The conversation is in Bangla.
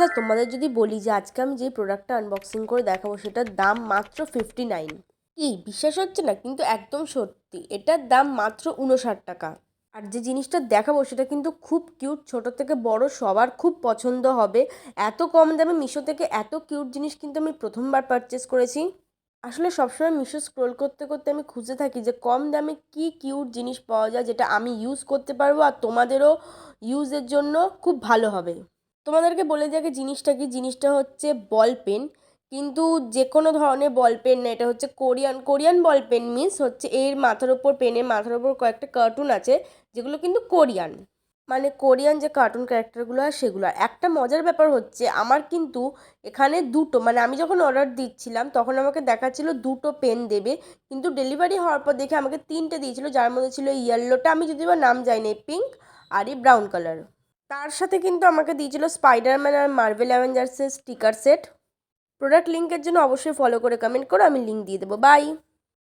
আচ্ছা তোমাদের যদি বলি যে আজকে আমি যে প্রোডাক্টটা আনবক্সিং করে দেখাবো, সেটার দাম মাত্র ফিফটি নাইন কি, বিশ্বাস হচ্ছে না? কিন্তু একদম সত্যি, এটার দাম মাত্র উনষাট টাকা। আর যে জিনিসটা দেখাবো, সেটা কিন্তু খুব কিউট ছোট থেকে বড়, সবার খুব পছন্দ হবে। এত কম দামে মিশো থেকে এত কিউট জিনিস কিন্তু আমি প্রথমবার পারচেস করেছি। আসলে সবসময় মিশো স্ক্রোল করতে করতে আমি খুঁজে থাকি যে কম দামে কি কিউট জিনিস পাওয়া যায়, যেটা আমি ইউজ করতে পারব আর তোমাদেরও ইউজের জন্য খুব ভালো হবে। তোমাদেরকে বলে দিই আগে জিনিসটা কি? জিনিসটা হচ্ছে বল পেন কিন্তু যে কোনো ধরনের বল পেন না, এটা হচ্ছে Korean Korean ball pen means হচ্ছে এর মাথার ওপর পেনের মাথার ওপর কয়েকটা কার্টুন আছে, যেগুলো কিন্তু কোরিয়ান। মানে কোরিয়ান যে কার্টুন ক্যারেক্টারগুলো হয় সেগুলো। আর একটা মজার ব্যাপার হচ্ছে, আমার কিন্তু এখানে দুটো মানে আমি যখন অর্ডার দিচ্ছিলাম, তখন আমাকে দেখাচ্ছিল দুটো পেন দেবে, কিন্তু ডেলিভারি হওয়ার পর দেখে আমাকে তিনটে দিয়েছিল, যার মধ্যে ছিল ইয়েলোটা আমি যদি বা নাম জানি পিঙ্ক আর এই ব্রাউন কালার তার সাথে কিন্তু আমাকে দিয়েছিল স্পাইডারম্যান আর মার্ভেল অ্যাভেঞ্জার্সের স্টিকার সেট প্রোডাক্ট লিঙ্কের জন্য অবশ্যই ফলো করে কমেন্ট করো, আমি লিঙ্ক দিয়ে দেবো। বাই